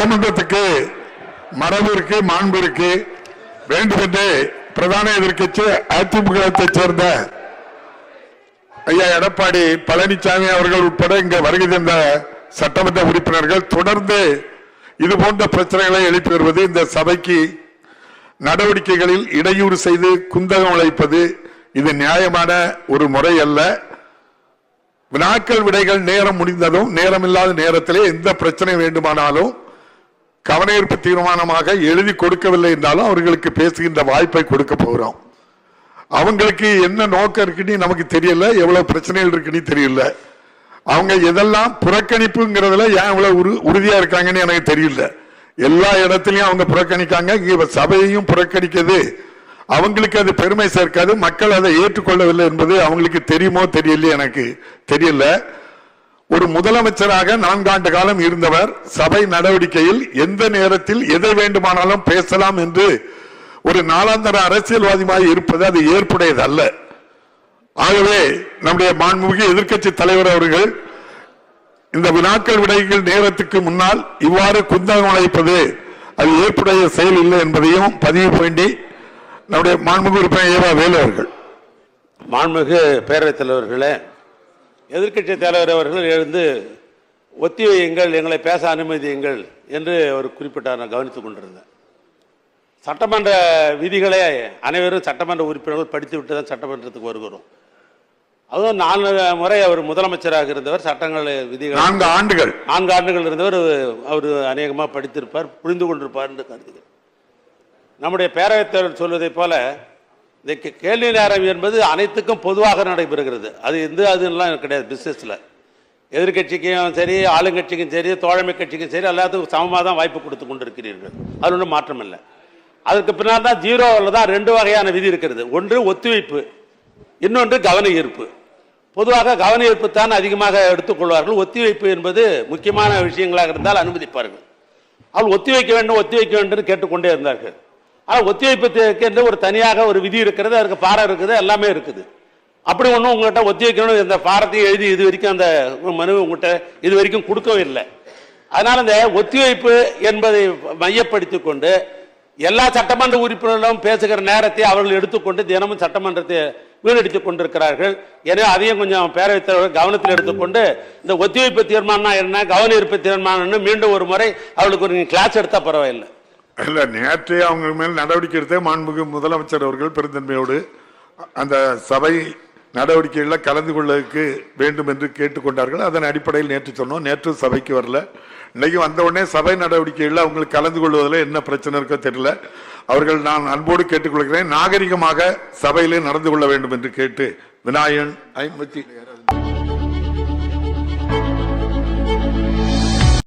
சட்டமன்றத்துக்கு மரபு இருக்கு மாண்பு இருக்கு வேண்டும் என்று பிரதான எதிர்க்கட்சி அதிமுகத்தை சேர்ந்த ஐயா எடப்பாடி பழனிசாமி அவர்கள் உட்பட இங்க வருகை தந்த சட்டமன்ற உறுப்பினர்கள் தொடர்ந்து இது போன்ற பிரச்சனைகளை எழுப்பி வருவது இந்த சபைக்கு நடவடிக்கைகளில் இடையூறு செய்து குந்தகம் உழைப்பது இது நியாயமான ஒரு முறை அல்ல. வினாக்கள் விடைகள் நேரம் முடிந்ததும் நேரம் இல்லாத நேரத்திலே எந்த பிரச்சனை வேண்டுமானாலும் கவனஈர்ப்பு தீர்மானமாக எழுதி கொடுக்கவில்லை என்றாலும் அவர்களுக்கு பேசுகின்ற வாய்ப்பை கொடுக்க போகிறோம் அவங்களுக்கு என்ன நோக்கம் இருக்குன்னு நமக்கு தெரியல எவ்வளவு பிரச்சனைகள் இருக்குன்னு தெரியல. அவங்க எதெல்லாம் புறக்கணிப்புங்கிறதுல ஏன் இவ்வளவு உறு- உறுதியா இருக்காங்கன்னு எனக்கு தெரியல. எல்லா இடத்துலயும் அவங்க புறக்கணிக்காங்க சபையையும் புறக்கணிக்கிறது அவங்களுக்கு அது பெருமை சேர்க்காது மக்கள் அதை ஏற்றுக்கொள்ளவில்லை என்பது அவங்களுக்கு தெரியுமோ தெரியல எனக்கு. தெரியல. ஒரு முதலமைச்சராக நான்காண்டு காலம் இருந்தவர் சபை நடவடிக்கையில் எந்த நேரத்தில் எதை வேண்டுமானாலும் பேசலாம் என்று ஒரு நாளாந்தர அரசியல்வாதியாக இருப்பது அது ஏற்புடையது அல்ல ஆகவே நம்முடைய மாண்புமிகு எதிர்க்கட்சி தலைவர் அவர்கள் இந்த வினாக்கள் விடைகள் நேரத்துக்கு முன்னால் இவ்வாறு குந்தகம் அழைப்பது அது ஏற்புடைய செயல் இல்லை என்பதையும் பதிவு வேண்டி நம்முடைய மாண்புமிகு உறுப்பினர் ஏவா வேலு அவர்கள். மாண்புமிகு பேரவைத் தலைவர்களே எதிர்க்கட்சி தலைவர் அவர்கள் எழுந்து ஒத்தி வையுங்கள் எங்களை பேச அனுமதியுங்கள் என்று அவர் குறிப்பிட்டார். நான் கவனித்துக் கொண்டிருந்தேன். சட்டமன்ற விதிகளை அனைவரும் சட்டமன்ற உறுப்பினர்கள் படித்து விட்டு தான் சட்டமன்றத்துக்கு வருகிறோம். அதுவும் நாலு முறை அவர் முதலமைச்சராக இருந்தவர் சட்டங்கள் விதிகள் நான்கு ஆண்டுகள். நான்கு ஆண்டுகள் இருந்தவர் அவர் அநேகமாக படித்திருப்பார் புரிந்து கொண்டிருப்பார் என்று கருதுகிறேன் நம்முடைய பேரவைத் தலைவர் சொல்வதைப் போல இந்த கேள்வி நேரம் என்பது அனைத்துக்கும் பொதுவாக நடைபெறுகிறது. அது எந்த அதுலாம் கிடையாது பிஸ்னஸில் எதிர்க்கட்சிக்கும் சரி ஆளுங்கட்சிக்கும் சரி தோழமை கட்சிக்கும் சரி எல்லாத்துக்கும் சமமாக தான் வாய்ப்பு கொடுத்து கொண்டிருக்கிறீர்கள். அது ஒன்றும் மாற்றம் இல்லை. அதுக்கு பின்னால் தான் ஜீரோவில் தான் ரெண்டு வகையான விதி இருக்கிறது. ஒன்று ஒத்திவைப்பு இன்னொன்று கவன ஈர்ப்பு. பொதுவாக கவன ஈர்ப்பு தான் அதிகமாக எடுத்துக்கொள்வார்கள் ஒத்திவைப்பு என்பது முக்கியமான விஷயங்களாக இருந்தால் அனுமதிப்பார்கள். அவள் ஒத்தி வைக்க வேண்டும் ஒத்தி வைக்க வேண்டும் கேட்டுக்கொண்டே இருந்தார்கள். ஆனால் ஒத்திவைப்புக்கு என்று ஒரு தனியாக ஒரு விதி இருக்கிறது அதுக்கு பாரம் இருக்குது எல்லாமே இருக்குது. அப்படி ஒன்றும் உங்கள்கிட்ட ஒத்தி வைக்கணும் இந்த பாரத்தையும் எழுதி இது வரைக்கும் அந்த மனு உங்கள்கிட்ட இது வரைக்கும் கொடுக்கவும் இல்லை. அதனால் இந்த ஒத்திவைப்பு என்பதை மையப்படுத்தி கொண்டு எல்லா சட்டமன்ற உறுப்பினர்களும் பேசுகிற நேரத்தை அவர்கள் எடுத்துக்கொண்டு தினமும் சட்டமன்றத்தை வீணடித்துக் கொண்டிருக்கிறார்கள். எனவே அதையும் கொஞ்சம் பேரவைத் தலைவர் கவனத்தில் எடுத்துக்கொண்டு இந்த ஒத்திவைப்பு தீர்மானம் என்ன கவன ஈர்ப்பு தீர்மானம்னு மீண்டும் ஒரு முறை அவளுக்கு ஒரு கிளாஸ் எடுத்தால் பரவாயில்லை. இல்ல நேற்றே அவங்க மேல் நடவடிக்கை எடுத்தே மாண்புமிகு முதலமைச்சர் அவர்கள் பெருந்தன்மையோடு அந்த சபை நடவடிக்கைகளில் கலந்து கொள்ளதுக்கு வேண்டும் என்று கேட்டுக்கொண்டார்கள். அதன் அடிப்படையில் நேற்று சொன்னோம். நேற்று சபைக்கு வரல. இன்னைக்கு வந்த உடனே சபை நடவடிக்கைகளில் அவங்களுக்கு கலந்து கொள்வதில் என்ன பிரச்சனை இருக்கோ தெரியல. அவர்கள் நான் அன்போடு கேட்டுக்கொள்கிறேன். நாகரிகமாக சபையிலே நடந்து கொள்ள வேண்டும் என்று கேட்டு விநாயகன் ஐம்பத்தி